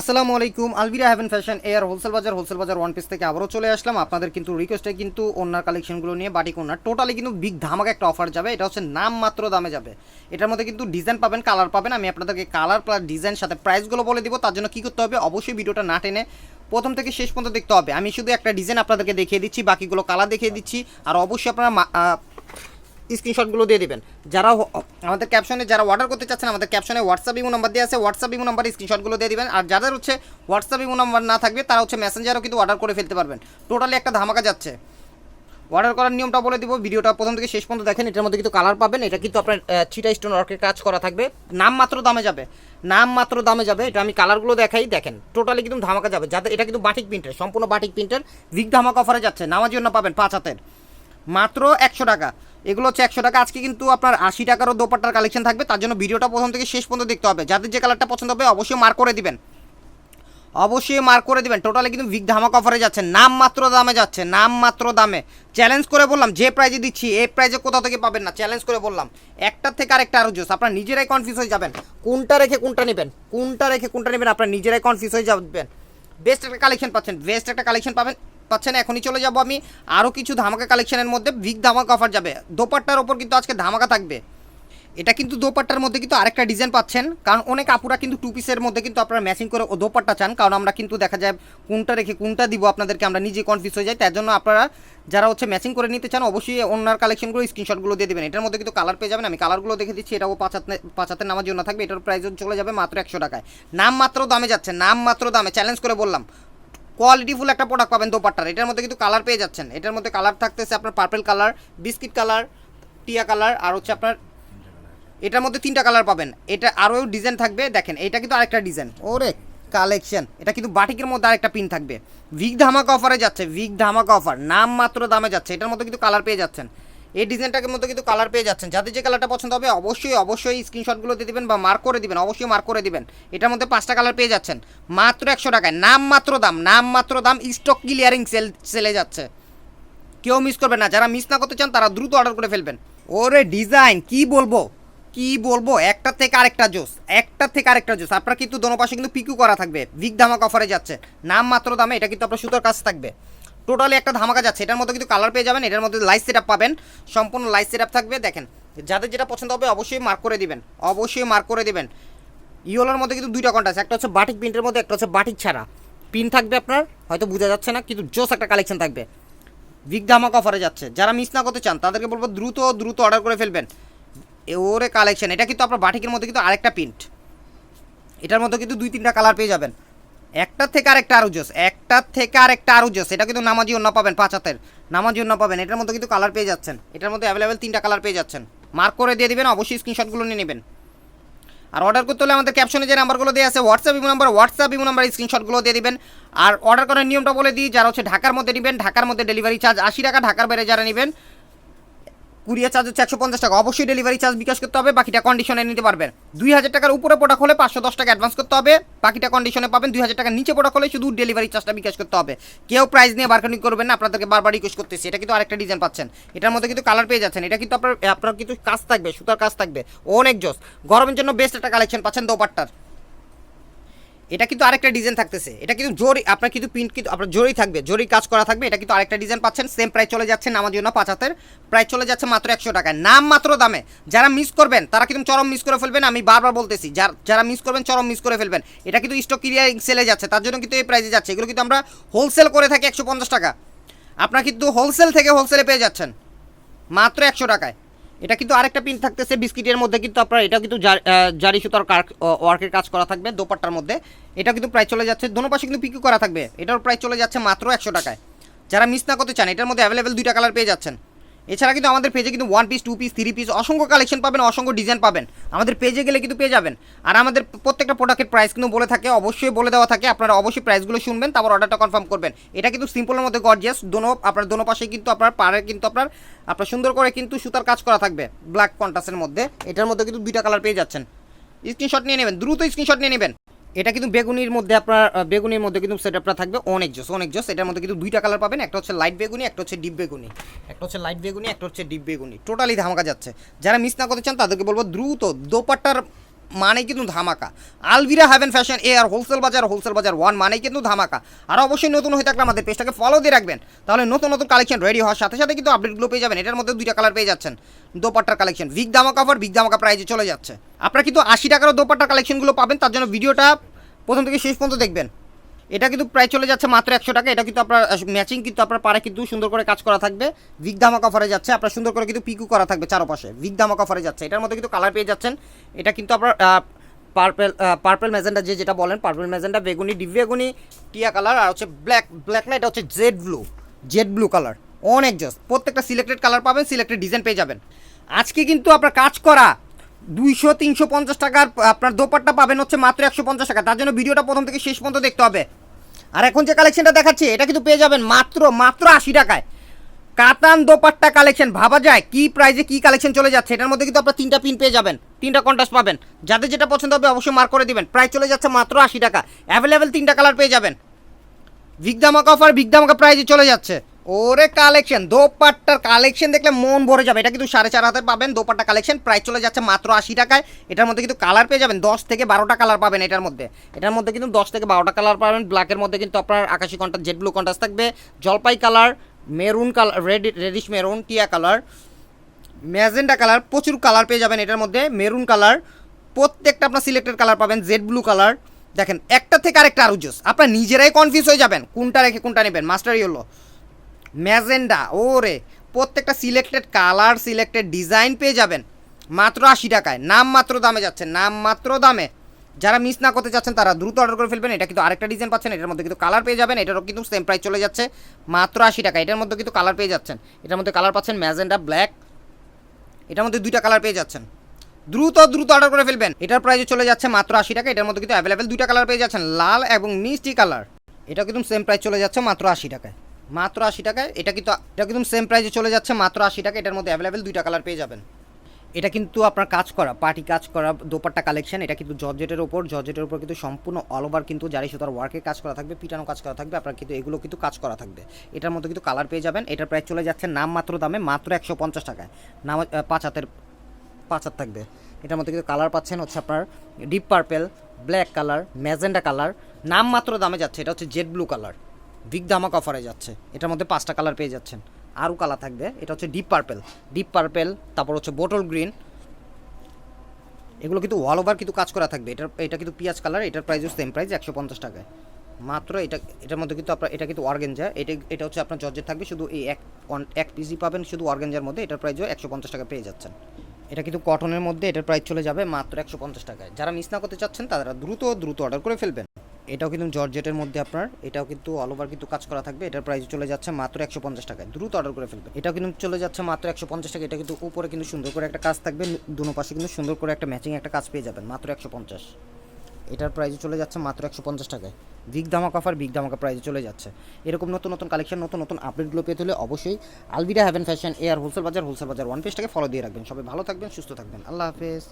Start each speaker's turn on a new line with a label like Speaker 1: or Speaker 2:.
Speaker 1: আসসালামু আলাইকুম, আলবিরা haven fashion এয়ার হোলসেল বাজার হোলসেল বাজার ওয়ান পিস থেকে আবারও চলে আসলাম। আপনাদের কিন্তু রিকোয়েস্টে কিন্তু ওনার কালেকশনগুলো নিয়ে বাটিক ওনার টোটালি কিন্তু বিগ ধামাকা একটা অফার যাবে। এটা হচ্ছে নাম মাত্র দামে যাবে। এটার মধ্যে কিন্তু ডিজাইন পাবেন কালার পাবেন। আমি আপনাদেরকে কালার প্লাস ডিজাইন সাথে প্রাইসগুলো বলে দিব। তার জন্য কী করতে হবে? অবশ্যই ভিডিওটা না টেনে প্রথম থেকে শেষ পর্যন্ত দেখতে হবে। আমি শুধু একটা ডিজাইন আপনাদেরকে দেখিয়ে দিচ্ছি, বাকিগুলো কালার দেখিয়ে দিচ্ছি। আর অবশ্যই আপনারা স্ক্রিনশটগুলো দিয়ে দিবেন। যারা আমাদের ক্যাপশনে যারা অর্ডার করতে চাচ্ছেন, আমাদের ক্যাপশনে হোয়াটসঅ্যাপ ইমো নাম্বার দিয়ে আছে হোয়াটসঅ্যাপ ইমো নাম্বার স্ক্রিনশটগুলো দিয়ে দিবেন। আর যাদের হচ্ছে হোয়াটসঅ্যাপ ইমো নাম্বার না থাকবে, তারা হচ্ছে মেসেঞ্জারও কিন্তু অর্ডার করে ফেলতে পারবেন। টোটালি একটা ধামাকা যাচ্ছে। অর্ডার করার নিয়মটা বলে দিব, ভিডিওটা প্রথম থেকে শেষ পর্যন্ত দেখেন, এটার মধ্যে কিন্তু কালার পাবেন, এটা কিন্তু আপনার চিটা স্টোন ওয়ার্কের কাজ করা থাকবে। নাম মাত্র দামে যাবে। নাম মাত্র দামে যাবে, এটা আমি কালারগুলো দেখাই, দেখেন। টোটালি কিন্তু ধামাকা যাবে। যাতে এটা কিন্তু বাটিক প্রিন্টের সম্পূর্ণ বাটিক প্রিন্টের বিগ ধামাকা অফারে যাচ্ছে। নামার জন্য পাবেন পাঁচ হাতের। মাত্র একশো টাকা। এগুলো হচ্ছে একশো টাকা। আজকে কিন্তু আপনার আশি টাকারও দোপাট্টার কালেকশন থাকবে। তার জন্য ভিডিওটা প্রথম থেকে শেষ পর্যন্ত দেখতে হবে। যাদের যে কালারটা পছন্দ হবে, অবশ্যই মার্ক করে দিবেন। অবশ্যই মার্ক করে দিবেন। টোটালি কিন্তু বিগ ধামাক অফারে যাচ্ছে নাম মাত্র দামে যাচ্ছে, নাম মাত্র দামে। চ্যালেঞ্জ করে বললাম, যে প্রাইজে দিচ্ছি, এই প্রাইজে কোথাও থেকে পাবেন না? চ্যালেঞ্জ করে বললাম। একটার থেকে আরেকটা আরও জোস। আপনার নিজেরাই কনফিউজ হয়ে যাবেন। কোনটা রেখে কোনটা নেবেন? কোনটা রেখে কোনটা নেবেন? আপনার নিজেরাই কনফিউজ হয়ে যাবেন। বেস্ট একটা কালেকশন পাচ্ছেন। বেস্ট একটা কালেকশন পাবেন। পাচ্ছেন এখনই চলে যাব আমি। আরও কিছু ধামাকা কালেকশনের মধ্যে বিগ ধামাকা অফার যাবে। দোপাট্টার ওপর কিন্তু আজকে ধামাকা থাকবে। এটা কিন্তু দোপাট্টার মধ্যে কিন্তু আরেকটা ডিজাইন পাচ্ছেন। কারণ অনেক আপুরা কিন্তু টু পিসের মধ্যে কিন্তু আপনারা ম্যাচিং করে ও দোপাট্টা চান। কারণ আমরা কিন্তু দেখা যায় কোনটা রেখে কোনটা দিব আপনাদেরকে আমরা নিজে কনফিউজ হয়ে যাই। তার জন্য আপনারা যারা হচ্ছে ম্যাচিং করে নিতে চান, অবশ্যই অন্যার কালেকশনগুলো স্ক্রিনশটগুলো দিয়ে দেবেন। এটার মধ্যে কিন্তু কালার পেয়ে যাবেন। আমি কালারগুলো দেখে দিচ্ছি। এটাও পাঁচ হাতে পাঁচ নামার জন্য থাকবে। এটার প্রাইস চলে যাবে মাত্র একশো টাকায়। নাম মাত্র দামে যাচ্ছে। নাম মাত্র দামে। চ্যালেঞ্জ করে বললাম। কোয়ালিটিফুল একটা প্রোডাক্ট পাবেন দোপাট্টার। এটার মধ্যে কিন্তু কালার পেয়ে যাচ্ছেন। এটার মধ্যে কালার থাকতেছে আপনার পার্পেল কালার বিস্কিট কালার টিয়া কালার আর হচ্ছে আপনার এটার মধ্যে তিনটা কালার পাবেন। এটা আরও ডিজাইন থাকবে। দেখেন, এটা কিন্তু আরেকটা ডিজাইন ওরে কালেকশন এটা কিন্তু বাটিকের মধ্যে আরেকটা পিন থাকবে। ভিগ ধামাকা অফারে যাচ্ছে। ভিগ ধামাকা অফার নাম মাত্র দামে যাচ্ছে। এটার মধ্যে কিন্তু কালার পেয়ে যাচ্ছেন। এই ডিজাইনটার মধ্যে কিন্তু কালার পেয়ে যাচ্ছেন। যাদের যে কালারটা পছন্দ হবে, অবশ্যই অবশ্যই স্ক্রিনশটগুলো দিয়ে দেবেন বা মার্ক করে দিবেন। অবশ্যই মার্ক করে দিবেন। এটার মধ্যে পাঁচটা কালার পেয়ে যাচ্ছেন। মাত্র একশো টাকায়। নাম মাত্র দাম নাম মাত্র দাম স্টক ক্লিয়ারিং সেল সেলে যাচ্ছে। কেউ মিস করবেন না। যারা মিস না করতে চান, তারা দ্রুত অর্ডার করে ফেলবেন। ওরে ডিজাইন কি বলব? কি বলব? একটা থেকে আরেকটা জোস। একটা থেকে আরেকটা জোস। আপনার কিন্তু দোনো পাশে কিন্তু পিকু করা থাকবে। বিগ ধামাক অফারে যাচ্ছে। নাম মাত্র দামে এটা কিন্তু আপনার সুতোর কাজ থাকবে। টোটালি একটা ধামাকা যাচ্ছে। এটার মধ্যে কিন্তু কালার পেয়ে যাবেন, এটার মধ্যে লাইট সেট পাবেন। সম্পূর্ণ লাইট সেট থাকবে, দেখেন। যাদের যেটা পছন্দ হবে অবশ্যই মার্ক করে দিবেন। অবশ্যই মার্ক করে দিবেন। ইয়োলার মধ্যে কিন্তু দুইটা কন্ট্রাস্ট একটা হচ্ছে বাটিক প্রিন্টের মধ্যে, একটা হচ্ছে বাটিক ছাড়া। পিন থাকবে আপনার, হয়তো বোঝা যাচ্ছে না, কিন্তু জোস একটা কালেকশন থাকবে। বিগ ধামাক অফারে যাচ্ছে। যারা মিস না করতে চান, তাদেরকে বলব দ্রুত দ্রুত অর্ডার করে ফেলবেন। ওরে কালেকশন এটা কিন্তু আপনার বাটিকের মধ্যে কিন্তু আরেকটা প্রিন্ট এটার মধ্যে কিন্তু দুই তিনটা কালার পেয়ে যাবেন। একটার থেকে আরেকটা আরও জোস একটার থেকে আরেকটা আরও জোস, এটা কিন্তু নামাজি অন্য পাবেন পাঁচ হাতের, নামাজি অন্য পাবেন, এটার মধ্যে কিন্তু কালার পেয়ে যাচ্ছেন, এটার মধ্যে অ্যাভেলেবেল তিনটা কালার পেয়ে যাচ্ছেন মার্ক করে দিয়ে দিবেন, অবশ্যই স্ক্রিনশটগুলো নিয়ে নেবেন। আর অর্ডার করতে হলে আমাদের ক্যাপশনে যে নাম্বারগুলো দেওয়া আছে WhatsApp imo number WhatsApp imo number স্ক্রিনশটগুলো দিয়ে দিবেন। আর অর্ডার করার নিয়মটা বলে দিই, যারা হচ্ছে ঢাকার মধ্যে নেবেন, ঢাকার মধ্যে ডেলিভারি চার্জ আশি টাকা, ঢাকার বাইরে যারা নেবেন কুরিয়ার চার্জ হচ্ছে একশো পঞ্চাশ টাকা। অবশ্যই ডেলিভারি চার্জ বিকাশ করতে হবে, বাকিটা কন্ডিশনে নিতে পারবেন। দুই হাজার টাকার উপরে প্রোডাক্ট হলে পাঁচশো দশ টাকা অ্যাডভান্স করতে হবে, বাকিটা কন্ডিশনে পাবেন দুই হাজার টাকার নিচে প্রোডাক্ট হলে শুধু ডেলিভারি চার্জটা বিকাশ করতে হবে। কেউ প্রাইস নিয়ে বার্গেনিং করবেন না, আপনাদেরকে বারবার রিকোয়েস্ট করতেছি, এটা কিন্তু আরেকটা ডিজাইন পাচ্ছেন। এটার মধ্যে কিন্তু কালার পেয়ে যাচ্ছেন, এটা কিন্তু আপনার আপনার কিন্তু কাজ থাকবে, সুতার কাজ থাকবে, অনেক জোস। গরমের জন্য বেস্ট একটা কালেকশন পাচ্ছেন দোপাট্টার। এটা কিন্তু আরেকটা ডিজাইন থাকতেছে। এটা কিন্তু জরি আপনার কিন্তু প্রিন্ট কিন্তু আপনার জরি থাকবে। জরি কাজ করা থাকবে। এটা কিন্তু আরেকটা ডিজাইন পাচ্ছেন। সেম প্রাইস চলে যাচ্ছে আমার জন্য পাঁচ হাতের। প্রাইস চলে যাচ্ছে মাত্র একশো টাকায়। নাম মাত্র দামে। যারা মিস করবেন, তারা কিন্তু চরম মিস করে ফেলবেন। আমি বারবার বলতেছি, যার যারা মিস করবেন, চরম মিস করে ফেলবেন। এটা কিন্তু স্টক ক্লিয়ারিং সেলে যাচ্ছে। তার জন্য কিন্তু এই প্রাইসে যাচ্ছে। এগুলো কিন্তু আমরা হোলসেল করে থাকি একশো পঞ্চাশ টাকা। আপনারা কিন্তু হোলসেল থেকে হোলসেলে পেয়ে যাচ্ছেন। মাত্র একশো টাকায়। এটা কিন্তু আরেকটা পিন থাকতেছে, বিস্কিটের মধ্যে কিন্তু আপনার এটাও কিন্তু জারি সুতার ওয়ার্কের কাজ করা থাকবে দোপাট্টার মধ্যে। এটা কিন্তু প্রায় চলে যাচ্ছে, দোনো পাশে কিন্তু পিকু করা থাকবে। এটার প্রায় চলে যাচ্ছে মাত্র একশো টাকায়। যারা মিস না করতে চান, এটার মধ্যে অ্যাভেলেবেল দুইটা কালার পেয়ে যাচ্ছেন। এছাড়া কিন্তু আমাদের পেজে কিন্তু one piece two piece three piece অসংখ্য কালেকশন পাবেন, অসংখ্য ডিজাইন পাবেন। আমাদের পেজে গেলে কিন্তু পেয়ে যাবেন। আর আমাদের প্রত্যেকটা প্রোডাক্টের প্রাইস কিন্তু বলে থাকে, অবশ্যই বলে দেওয়া থাকে, আপনারা অবশ্যই প্রাইসগুলো শুনবেন, তারপর অর্ডারটা কনফার্ম করবেন। এটা কিন্তু সিম্পলের মধ্যে গর্জিয়াস দোনো, আপনার দোনো পাশে কিন্তু আপনার পাড়ে কিন্তু আপনার আপনার সুন্দর করে কিন্তু সুতার কাজ করা থাকবে ব্ল্যাক কন্ট্রাস্টের মধ্যে। এটার মধ্যে কিন্তু দুইটা কালার পেয়ে যাচ্ছেন। স্ক্রিনশট নিয়ে নেবেন, দ্রুত স্ক্রিনশট নিয়ে নেবেন। এটা কিন্তু বেগুনির মধ্যে আপনার বেগুনির মধ্যে কিন্তু সেটআপটা থাকবে অনেক জোস অনেক জোস। এটার মধ্যে কিন্তু দুইটা কালার পাবেন, একটা হচ্ছে লাইট বেগুনি, একটা হচ্ছে ডিপ বেগুনি। একটা হচ্ছে লাইট বেগুনি, একটা হচ্ছে ডিপ বেগুনি। টোটালি ধামাকা যাচ্ছে। যারা মিস না করতে চান, তাদেরকে বলব দ্রুত দোপাট্টার মানে কিন্তু ধামাকা। আলভিরা হ্যাভেন ফ্যাশন এ আর হোলসেল বাজার হোলসেল বাজার ওয়ান মানে কিন্তু ধামাকা। আর অবশ্যই নতুন হয়ে থাকলে আমাদের পেজটাকে ফলো দিয়ে রাখবেন। তাহলে নতুন নতুন কালেকশন রেডি হওয়ার সাথে সাথে কিন্তু আপডেটগুলো পেয়ে যাবেন। এটার মধ্যে দুইটা কালার পেয়ে যাচ্ছেন। দোপাট্টার কালেকশন বিগ ধামাকা অফার বিগ ধামাকা প্রাইজে চলে যাচ্ছে। আপনারা কিন্তু আশি টাকারও দোপাট্টার কালেকশনগুলো পাবেন। তার জন্য ভিডিওটা প্রথম থেকে শেষ পর্যন্ত দেখবেন। এটা কিন্তু প্রায় চলে যাচ্ছে মাত্র একশো টাকা। এটা কিন্তু আপনার ম্যাচিং কিন্তু আপনার পারে কিন্তু সুন্দর করে কাজ করা থাকবে। ভিক ধামাক অফারে যাচ্ছে। আপনার সুন্দর করে কিন্তু পিকু করা থাকবে চারপাশে। ভিক ধামাক অফারে যাচ্ছে। এটার মধ্যে কিন্তু কালার পেয়ে যাচ্ছেন। এটা কিন্তু আপনার পার্পেল পার্পেল ম্যাজেন্ডা যে যেটা বলেন পার্পেল ম্যাজেন্ডা বেগুনি ডিপ বেগুনি, টিয়া কালার আর হচ্ছে ব্ল্যাক ব্ল্যাক না, এটা হচ্ছে jade blue jade blue colour অনেক জাস্ট প্রত্যেকটা সিলেক্টেড কালার পাবেন সিলেক্টেড ডিজাইন পেয়ে যাবেন। আজকে কিন্তু আপনার কাজ করা দুইশো, তিনশো পঞ্চাশ টাকার আপনার দোপাট্টা পাবেন হচ্ছে মাত্র একশো পঞ্চাশ টাকা। তার জন্য ভিডিওটা প্রথম থেকে শেষ পর্যন্ত দেখতে হবে। আর এখন যে কালেকশনটা দেখাচ্ছি, এটা কিন্তু পেয়ে যাবেন মাত্র মাত্র আশি টাকায়। কাতান দোপাট্টা কালেকশন ভাবা যায় কি প্রাইজে কি কালেকশন চলে যাচ্ছে। এটার মধ্যে কিন্তু আপনার তিনটা পিন পেয়ে যাবেন, তিনটা কন্টাস্ট পাবেন। যাদের যেটা পছন্দ হবে অবশ্যই মার্ক করে দিবেন। প্রাইস চলে যাচ্ছে মাত্র আশি টাকা। অ্যাভেলেবেল তিনটা কালার পেয়ে যাবেন। ভিগদামাকা অফার ভিগদামাকা প্রাইজে চলে যাচ্ছে। ওরে কালেকশন দোপাট্টার কালেকশন দেখলে মন ভরে যাবে। এটা কিন্তু সাড়ে চার হাতে পাবেন, দোপাট্টা কালেকশন প্রাইস চলে যাচ্ছে মাত্র আশি টাকায়। এটার মধ্যে কিন্তু কালার পেয়ে যাবেন, দশ থেকে বারোটা কালার পাবেন এটার মধ্যে। এটার মধ্যে কিন্তু দশ থেকে বারোটা কালার পাবেন ব্ল্যাকের মধ্যে কিন্তু আপনার আকাশি কন্টাস জেড ব্লু কন্টাস থাকবে। জলপাই colour maroon colour red reddish maroon টিয়া কালার ম্যাজেন্ডা কালার প্রচুর কালার পেয়ে যাবেন এটার মধ্যে মেরুন কালার প্রত্যেকটা আপনার সিলেক্টেড কালার পাবেন জেড ব্লু কালার দেখেন, একটা থেকে আরেকটা আরও জোস আপনার নিজেরাই কনফিউজ হয়ে যাবেন, কোনটা রেখে কোনটা নেবেন। মাস্টারই হলো ম্যাজেন্ডা, ওরে, প্রত্যেকটা সিলেক্টেড কালার, সিলেক্টেড ডিজাইন পেয়ে যাবেন। মাত্র আশি টাকায়। নাম মাত্র দামে যাচ্ছে, নাম মাত্র দামে। যারা মিস না করতে চাচ্ছেন, তারা দ্রুত অর্ডার করে ফেলবেন। এটা কিন্তু আরেকটা ডিজাইন পাচ্ছেন, এটার মধ্যে কিন্তু কালার পেয়ে যাবেন। এটারও কিন্তু সেম প্রাইস চলে যাচ্ছে। মাত্র আশি টাকা এটার মধ্যে কিন্তু কালার পেয়ে যাচ্ছেন। এটার মধ্যে কালার পাচ্ছেন ম্যাজেন্ডা ব্ল্যাক এটার মধ্যে দুইটা কালার পেয়ে যাচ্ছেন। দ্রুত দ্রুত অর্ডার করে ফেলবেন। এটার প্রাইসে চলে যাচ্ছে মাত্র আশি টাকা এটার মধ্যে কিন্তু অ্যাভেলেবেল দুইটা কালার পেয়ে যাচ্ছেন, লাল এবং মিষ্টি কালার এটা কিন্তু সেম প্রাইস চলে যাচ্ছে মাত্র আশি টাকায়। মাত্র আশি টাকায়, এটা কিন্তু এটা কিন্তু সেম প্রাইসে চলে যাচ্ছে, মাত্র আশি টাকা এটার মধ্যে অ্যাভেলেবেল দুইটা কালার পেয়ে যাবেন। এটা কিন্তু আপনার কাজ করা পার্টি কাজ করা, দোপাট্টা কালেকশন এটা কিন্তু জর্জেটের ওপর জর্জেটের ওপর কিন্তু সম্পূর্ণ অল ওভার কিন্তু জারি সুতার ওয়ার্কে কাজ করা থাকবে, পিটানো কাজ করা থাকবে, আপনার কিন্তু এগুলো কিন্তু কাজ করা থাকবে। এটার মধ্যে কিন্তু কালার পেয়ে যাবেন, এটার প্রাইস চলে যাচ্ছে নাম মাত্র দামে, মাত্র একশো পঞ্চাশ টাকায়। নাম পাঁচ হাতের, পাঁচ হাত থাকবে। এটার মধ্যে কিন্তু কালার পাচ্ছেন হচ্ছে আপনার deep purple black colour magenta colour নাম মাত্র দামে যাচ্ছে, এটা হচ্ছে জেড ব্লু কালার বিগ দামাক অফারে যাচ্ছে। এটার মধ্যে পাঁচটা কালার পেয়ে যাচ্ছেন। আরও কালার থাকবে। এটা হচ্ছে ডিপ পার্পেল ডিপ পার্পেল তারপর হচ্ছে বোটল গ্রিন এগুলো কিন্তু অল ওভার কিন্তু কাজ করা থাকবে। এটা এটা কিন্তু পিঁয়াজ কালার এটার প্রাইসও সেম প্রাইস একশো পঞ্চাশ টাকায়। মাত্র এটা, এটার মধ্যে কিন্তু আপনার, এটা কিন্তু অর্গেঞ্জা এটা এটা হচ্ছে আপনার জর্জের থাকবে। শুধু এই এক এক পিসি পাবেন। শুধু অর্গেঞ্জার মধ্যে এটার প্রাইসও একশো পঞ্চাশ টাকা পেয়ে যাচ্ছেন। এটা কিন্তু কটনের মধ্যে এটার প্রাইস চলে যাবে মাত্র একশো পঞ্চাশ টাকায়। যারা মিস না করতে চাচ্ছেন, তারা দ্রুত দ্রুত অর্ডার করে ফেলবেন। এটাও কিন্তু জর্জেটের মধ্যে আপনার, এটাও কিন্তু অল ওভার কিন্তু কাজ করা থাকবে। এটার প্রাইস চলে যাচ্ছে মাত্র একশো পঞ্চাশ টাকায়। দ্রুত অর্ডার করে ফেলবেন। এটাও কিন্তু চলে যাচ্ছে মাত্র একশো পঞ্চাশ টাকা এটা কিন্তু উপরে কিন্তু সুন্দর করে একটা কাজ থাকবে। দুনো পাশে কিন্তু সুন্দর করে একটা ম্যাচিং একটা কাজ পেয়ে যাবেন, মাত্র একশো পঞ্চাশ। এটার প্রাইসে চলে যাচ্ছে মাত্র একশো পঞ্চাশ টাকায়। বিগ ধামাক অফার বিগ ধামাকা প্রাইসে চলে যাচ্ছে। এরকম নতুন নতুন কালেকশন নতুন নতুন আপডেটগুলো পেতে হলে অবশ্যই আলবিরা হ্যাভেন ফ্যাশন এয়ার হোলসেল বাজার হোলসেল বাজার ওয়ান পেজটাকে ফলো দিয়ে রাখবেন। সবাই ভালো থাকবেন, সুস্থ থাকবেন। আল্লাহ হাফেজ।